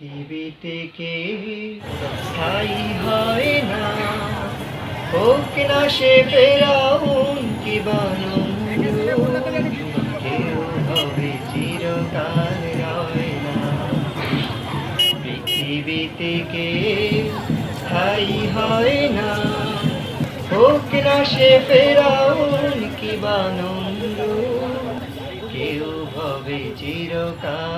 পৃথিবীতে কে স্থায়ী হয় না হোক না সে ফেরাউন কি কেউ হবে চিরকাল রয় না পৃথিবীতে কে স্থায়ী হয় না। হোক না সে ফেরাউন কি বানন্দ, কেউ হবে চিরকাল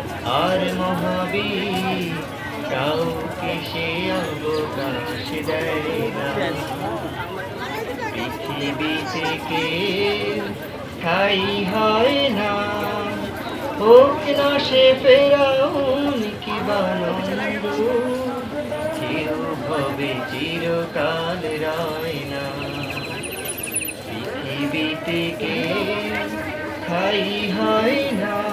আর মহাবীর, কাউকে সে অবকাশ দেয় না। পৃথিবী থেকে ঠাই হয় না। হোক না সে ফেরাউন কি বানন্দ, কেউ হবে চিরকাল রায় না। পৃথিবী থেকে ঠাই হয় না।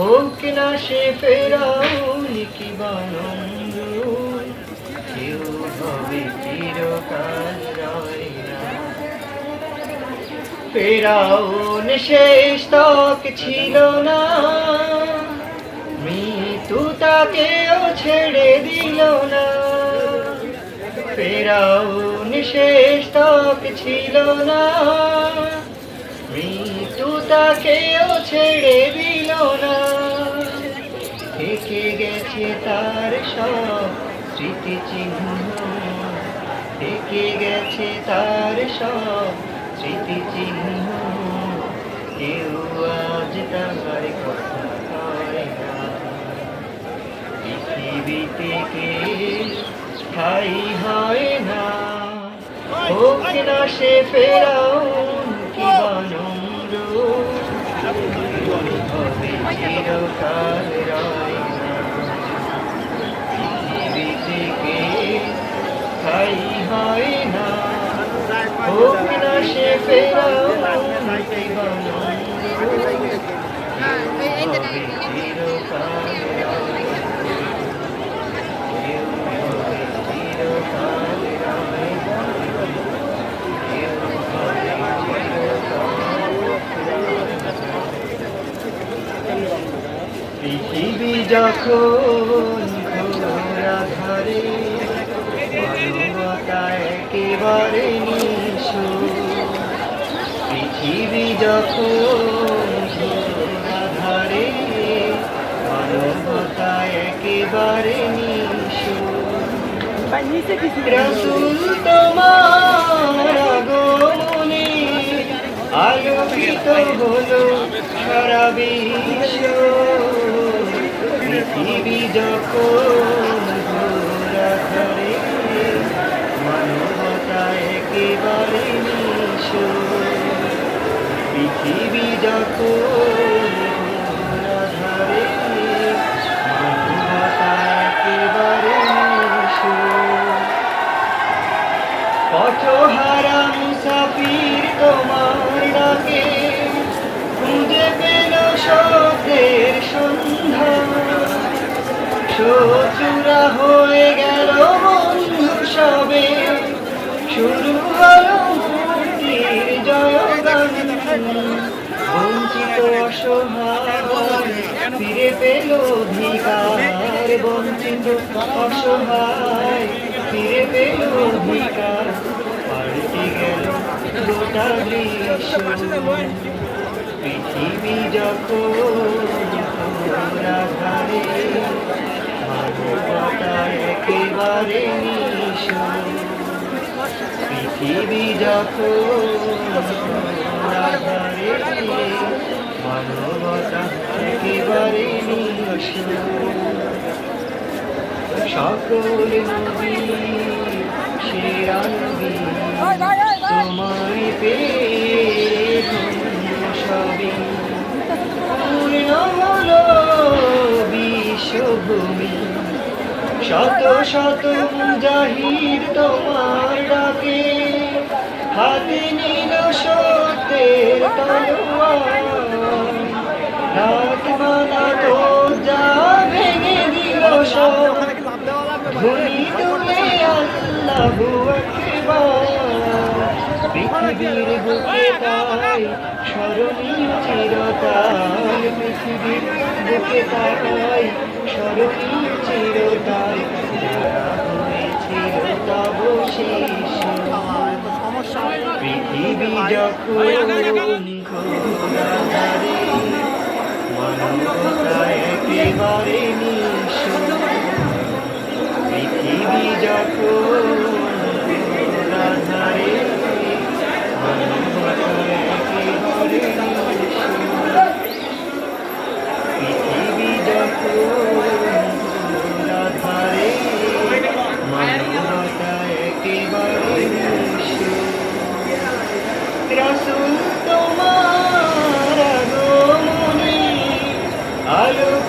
হোক না সে ফেরাউন কি বানন্দ? কেউ হবে চিরকাল ফেরাউন শেষ তক ছিল না। মৃত্যু তাকেও ছেড়ে দিল না। ফেরাউন শেষ তক ছিল না। মৃত্যু তাকেও ছেড়ে দিল না। থেকে গেছে তার সব স্মৃতি চিহ্ন থেকে গেছে তার সব স্মৃতি চিহ্ন কেউ আজ তার কথা না। পৃথিবীতে কে স্থায়ী হয় না। হোক না সে ফেরাউন। কি বানন্দ হবে চিরকাল রয় না পৃথিবীতে কে স্থায়ী হয় না সে হবে চিরকাল রয় না। কেউ হবে চিরকাল রয় না। কেউ হবে চিরকাল পৃথিবী যখন ঘোরা ধরে মানবতা একেবারে নিশো। পৃথিবী যখন ঘোরা ধরে মানবতা একেবারে নিশো। রসুল তোমার আগমনে আলোকিত হলো সারা বিশ্ব। পৃথিবী যখন ঘোরা ধরে মানবতা একেবারে নিশ পৃথিবী যখন শত্রুরা হয়ে গেল বন্ধু সবে। শুরু হলো মুক্তির জয়গান। বঞ্চিত অসহায় ফিরে পেল অধিকার। বঞ্চিত অসহায় ফিরে পেল অধিকার। পাল্টে গেল গোটা পৃথিবী যখন মানবতা একেবারে পৃথিবী যখন মানবতা একেবারে সকল নবী সেরা নবী তোমায় পেয়ে শত শত মুজাহির তোমার ডাকে, হাতে নিল সত্যের তলোয়ার। তো যা ভেঙে দিল সব তুলে আল্লাহু পৃথিবীর বুকে তাই স্মরণীয় চিরতাল পৃথিবীর বুকে তাই স্মরণীয় শেষ পৃথিবী যখন একেবারে নিঃস্ব পৃথিবী যখন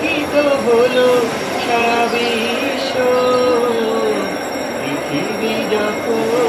আলোকিত হলো সারা বিশ্ব। পৃথিবী যখন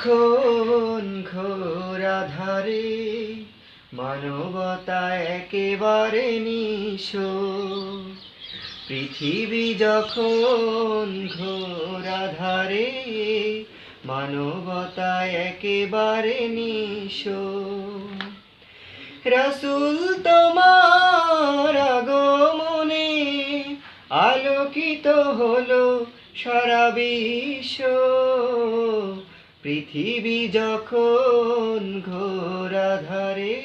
পৃথিবী যখন ঘোর আধারে মানবতা একেবারে নিশ পৃথিবী যখন ঘোর আধারে মানবতা একেবারে নিশ রসুল তোমার আগমনে আলোকিত হলো সারা বিশ্ব। পৃথিবী যখন ঘোরাধারে